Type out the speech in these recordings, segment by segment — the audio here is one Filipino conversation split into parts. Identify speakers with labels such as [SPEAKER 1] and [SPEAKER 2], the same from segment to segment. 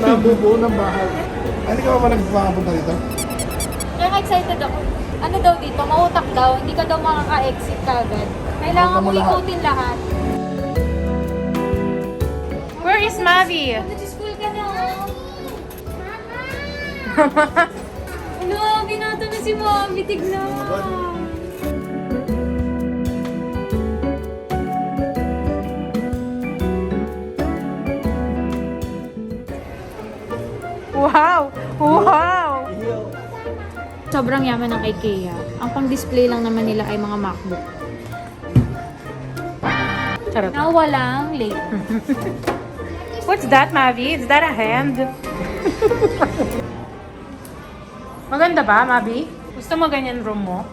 [SPEAKER 1] bubuo ng bahay. Hindi ka ba ba nagpapunta dito?
[SPEAKER 2] Kaya excited ako. Ano daw dito, mautak daw, hindi ka daw makaka-exit kagad. Kailangan mo ikutin lahat.
[SPEAKER 3] Where is Mavi?
[SPEAKER 2] Nag-school ka na, oh. Ano, binato na si Mommy, tignan.
[SPEAKER 3] Wow! Wow!
[SPEAKER 2] Sobrang yaman ng IKEA. Ang pang-display lang naman nila ay mga MacBook.
[SPEAKER 3] Charot.
[SPEAKER 2] Na walang late.
[SPEAKER 3] What's that, Mavi? Is that a hand? Maganda ba, Mavi? Gusto mo ganyan room mo?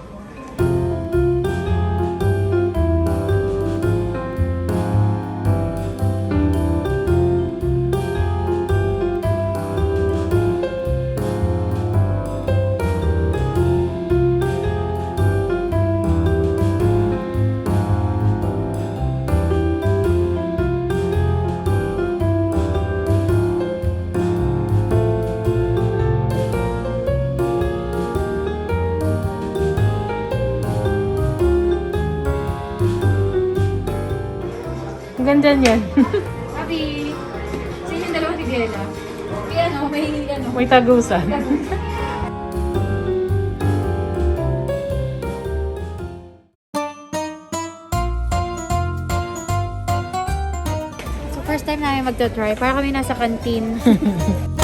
[SPEAKER 3] Ganda niyan.
[SPEAKER 2] Sabi, sino yung dalawang tigela? May ano, may ano.
[SPEAKER 3] May tagusan.
[SPEAKER 2] So first time namin magta-try. Para kami nasa canteen.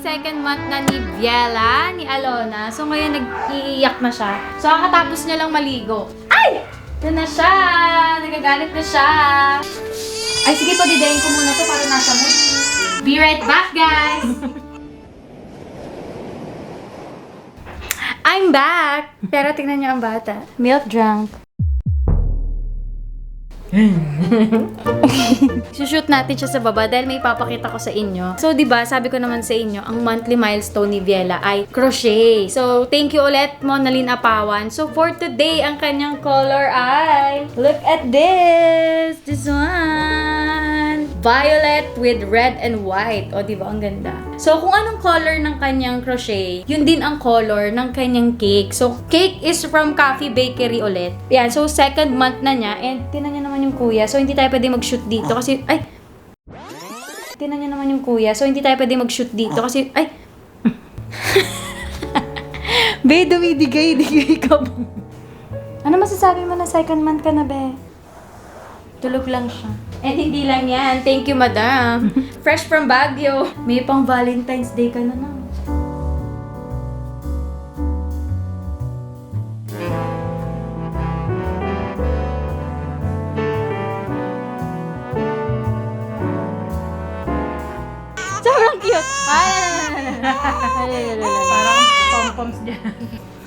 [SPEAKER 2] second month na ni Biela, ni Alona. So ngayon nag-iiyak na siya. So kakatapos niya lang maligo. Ay! Ito na siya! Nagagalit na siya! Ay sige, padidayin ko muna to para nasa mood. Be right back guys! I'm back! Pero tingnan niyo ang bata. Milk drunk. Sushoot natin siya sa baba dahil may ipapakita ko sa inyo. So, di ba sabi ko naman sa inyo, ang monthly milestone ni Viela ay crochet. So, thank you ulit, Monalyn Apawan. So, for today, ang kanyang color ay, look at this! This one! Violet with red and white. O, di ba? Ang ganda. So, kung anong color ng kanyang crochet, yun din ang color ng kanyang cake. So, cake is from Coffee Bakery ulit. Yan. So, second month na niya. And, tinan niyo naman yung kuya. So, hindi tayo pwede mag-shoot dito kasi, ay, tinan niyo naman yung kuya. So, hindi tayo pwede mag-shoot dito kasi, ay, Be, dumidigay-digay ka ba? Ano masasabi mo na second month ka na, Be? Tulog lang siya. And hindi lang yan. Thank you, madam. Fresh from Baguio. May pang Valentine's Day ka na na. Sobrang cute.
[SPEAKER 3] Parang pom-poms dyan.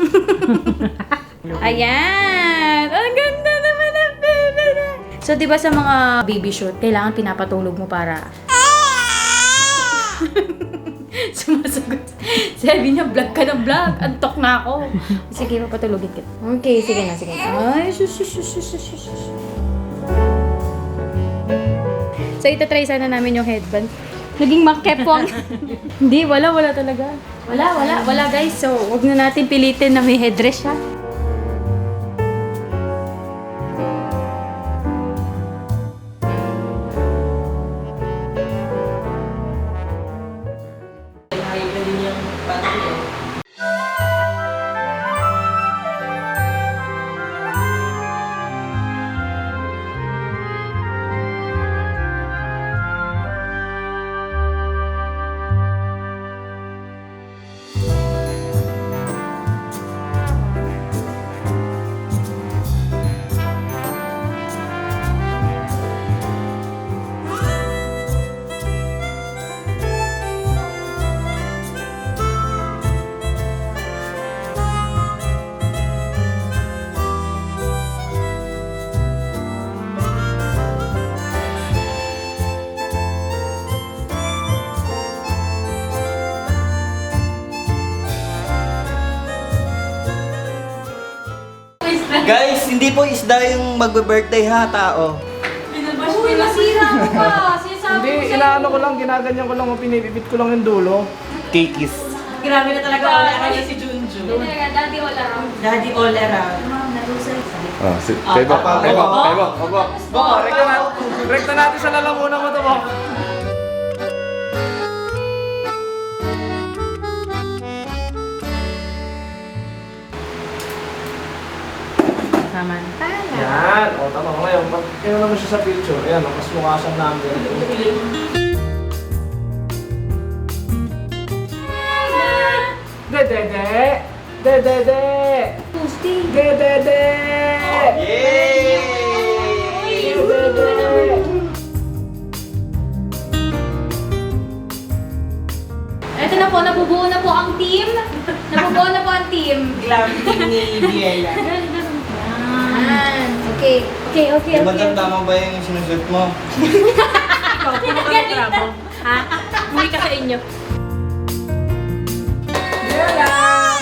[SPEAKER 2] Ayan! Ang So, di ba sa mga baby shoot, kailangan pinapatulog mo para... Sumasagot. Sabi niya, vlog ka ng vlog. Antok na ako. Sige, papatulogin kita. Okay, sige na, sige na. Ay, sus, sus, sus, sus, sus, sus. So, itatry sana namin yung headband. Naging makepwang. Hindi, wala, wala talaga. Wala, wala, wala guys. So, wag na natin pilitin na may headdress siya.
[SPEAKER 4] Hindi po isda yung magbe-birthday ha, tao.
[SPEAKER 2] Uy, masira mo pa. Sinasabi
[SPEAKER 1] Hindi,
[SPEAKER 2] ko sa'yo.
[SPEAKER 1] inaano ko lang, ginaganyan ko lang, pinipipit ko lang yung dulo.
[SPEAKER 4] Kikis.
[SPEAKER 3] Grabe na talaga all around na si Junjun.
[SPEAKER 2] Hindi talaga, daddy all around.
[SPEAKER 3] Daddy all around.
[SPEAKER 1] Ah, si,
[SPEAKER 3] Ah,
[SPEAKER 1] kay Bok,
[SPEAKER 3] papa.
[SPEAKER 1] kay Bok, kay Bok. Bok, rekta na, rekta natin sa lalamunan mo to, Bok.
[SPEAKER 3] Samantala.
[SPEAKER 1] Yan, o tama ko ngayon, pag kinala mo siya sa picture, ayan, o, mas mukha siyang number. De de de, de de de,
[SPEAKER 2] Tuesday.
[SPEAKER 1] de de de,
[SPEAKER 4] Yay!
[SPEAKER 1] de de de.
[SPEAKER 2] Ito na po, nabubuo na po ang team. Nabubuo na po ang team.
[SPEAKER 3] Glam team ni Biela.
[SPEAKER 2] Okay. Okay, okay,
[SPEAKER 4] Diba
[SPEAKER 2] okay.
[SPEAKER 4] tama ba yung sinusuot mo? Ikaw, puno ka ng trapo.
[SPEAKER 2] Ha? Muli ka sa inyo.
[SPEAKER 4] Yola! Ah!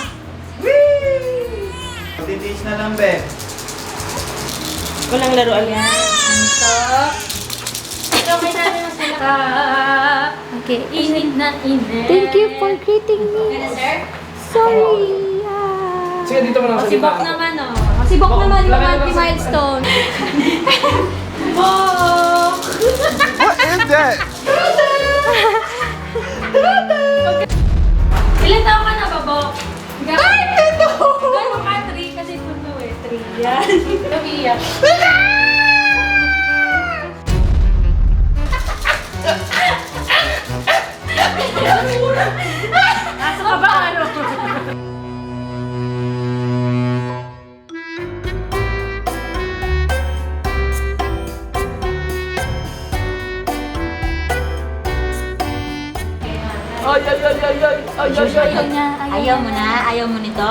[SPEAKER 4] Patitiis na lang, be.
[SPEAKER 3] Walang laruan yan.
[SPEAKER 2] Ito. Ito, may dami na sila. Ah. Okay. Init na init.
[SPEAKER 5] Thank you for greeting me.
[SPEAKER 2] Okay na, sir?
[SPEAKER 5] Sorry.
[SPEAKER 1] Sige, dito mo lang
[SPEAKER 2] oh,
[SPEAKER 1] sa
[SPEAKER 2] si oh. Oh,
[SPEAKER 1] Bok
[SPEAKER 2] naman,
[SPEAKER 1] oh. O,
[SPEAKER 2] si Bok naman, laki multi-miles to.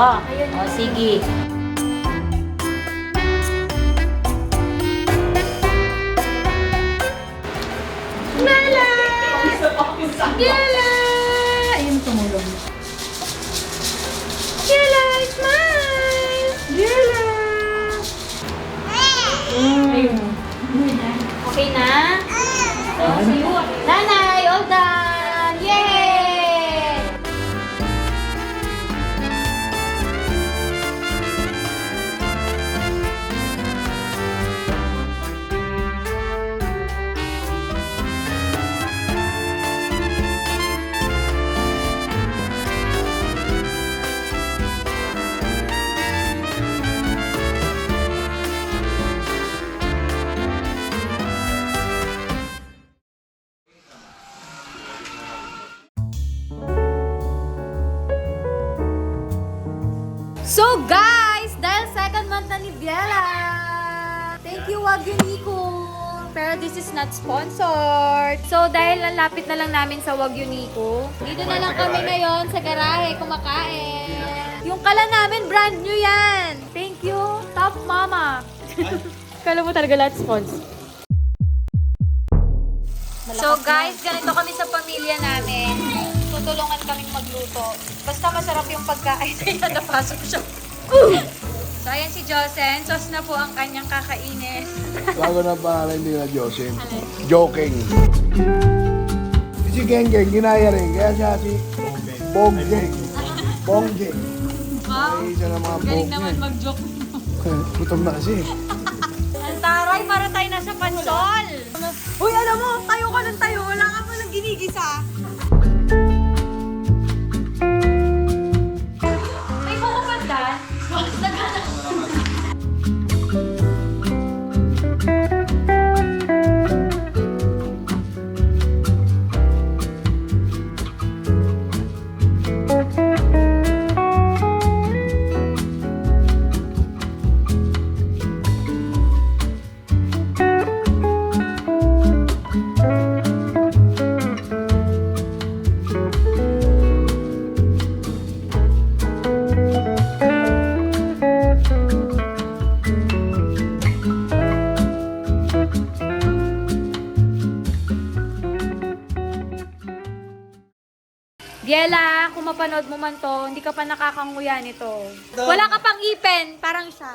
[SPEAKER 3] Tatlo? O, sige.
[SPEAKER 2] Lala! Lala! Ayun, tumulong. Lala, smile! Lala! Ayun. Okay na? Okay na? Thank you Wagyu Nico. Pero this is not sponsored. So dahil lalapit na lang namin sa Wagyu Nico, dito na lang kami ngayon sa garahe kumakain. Yung kala namin, brand new yan. Thank you, Top Mama. Kala mo talaga lahat sponsor. So guys, ganito kami sa pamilya namin. Tutulungan kaming magluto. Basta masarap yung pagkain. Kaya napasok siya. So ayan si Josen. Sos na po ang kanyang kakainin.
[SPEAKER 1] Bago na pangalan hindi na Josin. Joking. Si Gengeng, ginaya rin. Kaya siya si Bonggeng. Bonggeng.
[SPEAKER 2] Wow,
[SPEAKER 1] Isa ng mga
[SPEAKER 2] galing naman
[SPEAKER 1] Bonggeng.
[SPEAKER 2] mag-joke.
[SPEAKER 1] Gutom na kasi.
[SPEAKER 2] Ang taray, para tayo nasa pansol. Uy, alam mo, tayo ka ng tayo. Wala ka pa nang ginigisa. Mapanood mo man to, hindi ka pa nakakanguya nito. Wala ka pang ipin, parang siya.